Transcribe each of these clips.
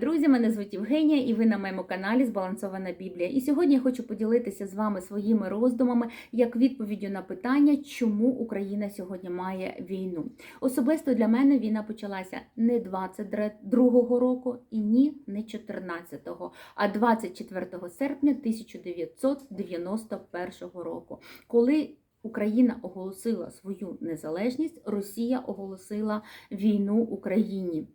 Друзі! Мене звуть Євгенія, і ви на моєму каналі Збалансована Біблія. І сьогодні я хочу поділитися з вами своїми роздумами як відповіддю на питання, чому Україна сьогодні має війну. Особисто для мене війна почалася не 22-го року і ні, не 14-го, а 24 серпня 1991 року, коли Україна оголосила свою незалежність, Росія оголосила війну Україні.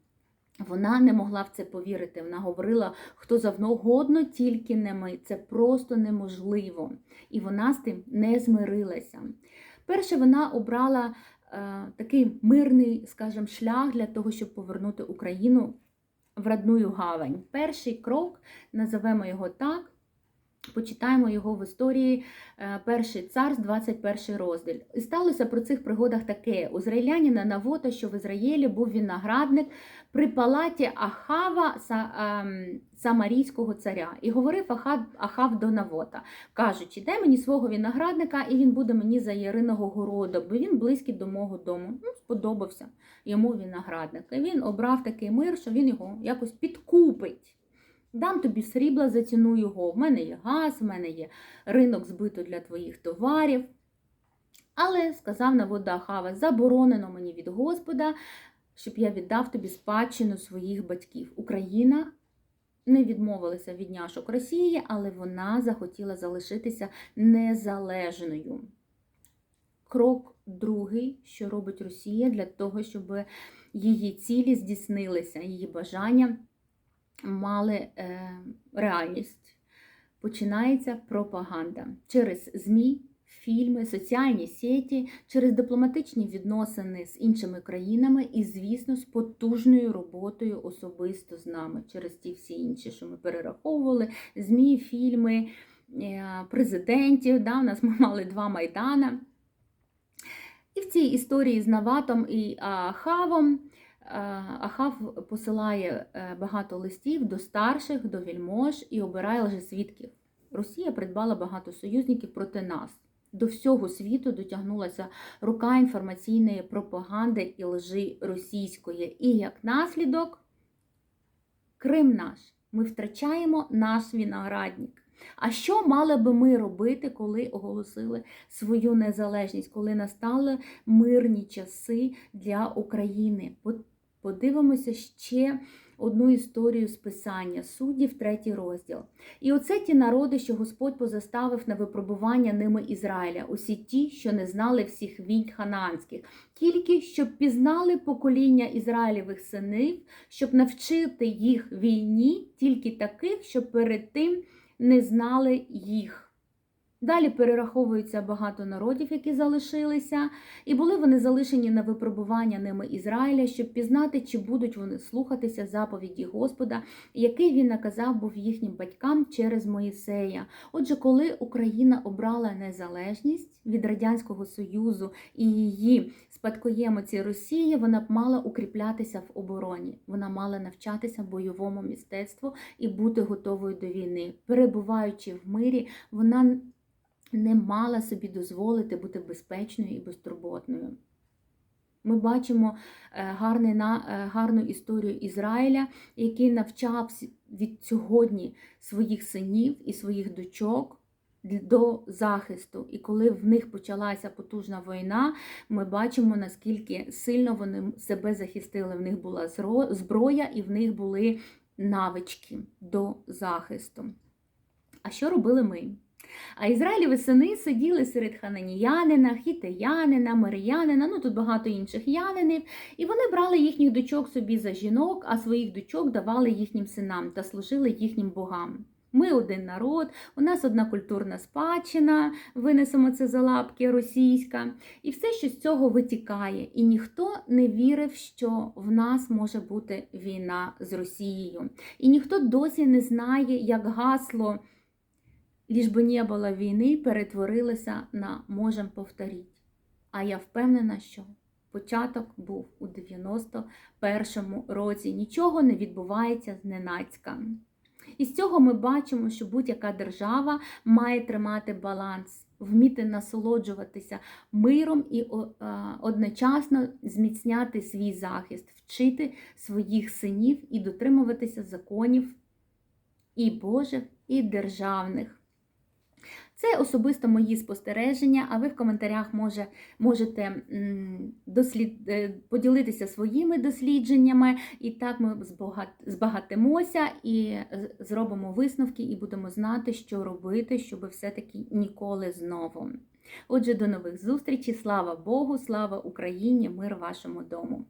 Вона не могла в це повірити. Вона говорила, хто завгодно, тільки не ми. Це просто неможливо. І вона з тим не змирилася. Перше, вона обрала е, такий мирний, скажімо, шлях для того, щоб повернути Україну в родную гавань. Перший крок, називемо його так. Почитаємо його в історії е, Перший цар, 21 розділ. І сталося про цих пригодах таке: у зраїлянина Навота, що в Ізраїлі був виноградник при палаті Ахава ем, Самарійського царя. І говорив Ахав, Ахав до Навота, кажучи, дай мені свого виноградника, і він буде мені за яриного городу, бо він близький до мого дому. Ну, Сподобався йому виноградник. І він обрав такий мир, що він його якось підкупить. Дам тобі срібла за ціну його. В мене є газ, в мене є ринок збиту для твоїх товарів. Але, сказав Навода Ахава, заборонено мені від Господа, щоб я віддав тобі спадщину своїх батьків. Україна не відмовилася від няшок Росії, але вона захотіла залишитися незалежною. Крок другий, що робить Росія для того, щоб її цілі здійснилися, її бажання мали е, реальність. Починається пропаганда через ЗМІ, фільми, соціальні сеті, через дипломатичні відносини з іншими країнами і, звісно, з потужною роботою особисто з нами, через ті всі інші, що ми перераховували: ЗМІ, фільми, е, президентів. Да, У нас ми мали два майдана. І в цій історії з Наватом і Хавом. Ахав посилає е, багато листів до старших, до вільмож і обирає лжесвідків. Росія придбала багато союзників проти нас. До всього світу дотягнулася рука інформаційної пропаганди і лжи російської. І як наслідок, Крим наш. Ми втрачаємо наш виноградник. А що мали би ми робити, коли оголосили свою незалежність, коли настали мирні часи для України? Подивимося ще одну історію з Писання, суддів, третій розділ. І оце ті народи, що Господь позаставив на випробування ними Ізраїля, усі ті, що не знали всіх війн ханаанських, тільки щоб пізнали покоління Ізраїлевих синів, щоб навчити їх війні, тільки таких, щоб перед тим не знали їх. Далі перераховується багато народів, які залишилися, і були вони залишені на випробування ними Ізраїля, щоб пізнати, чи будуть вони слухатися заповіді Господа, який він наказав був їхнім батькам через Моїсея. Отже, коли Україна обрала незалежність від Радянського Союзу і її спадкоємиці Росії, вона б мала укріплятися в обороні. Вона мала навчатися бойовому мистецтву і бути готовою до війни. Перебуваючи в мирі, вона не мала собі дозволити бути безпечною і безтурботною. Ми бачимо е, гарний, е, гарну історію Ізраїля, який навчав від сьогодні своїх синів і своїх дочок до захисту. І коли в них почалася потужна війна, ми бачимо, наскільки сильно вони себе захистили. В них була зброя і в них були навички до захисту. А що робили ми? А Ізраїліві сини сиділи серед хананіянина, хітеянина, маріянина, ну тут багато інших янинів, і вони брали їхніх дочок собі за жінок, а своїх дочок давали їхнім синам та служили їхнім богам. Ми один народ, у нас одна культурна спадщина, винесемо це за лапки російська, і все, що з цього витікає. І ніхто не вірив, що в нас може бути війна з Росією. І ніхто досі не знає, як гасло ліж би не було війни, перетворилася на можем повторіть. А я впевнена, що початок був у 91-му році. Нічого не відбувається зненацька. І з цього ми бачимо, що будь-яка держава має тримати баланс вміти насолоджуватися миром і одночасно зміцняти свій захист, вчити своїх синів і дотримуватися законів і Божих, і державних. Це особисто мої спостереження, а ви в коментарях може, можете дослід, е, поділитися своїми дослідженнями, і так ми збагат, збагатимося і зробимо висновки, і будемо знати, що робити, щоб все-таки ніколи знову. Отже, до нових зустрічей. Слава Богу, слава Україні, мир вашому дому.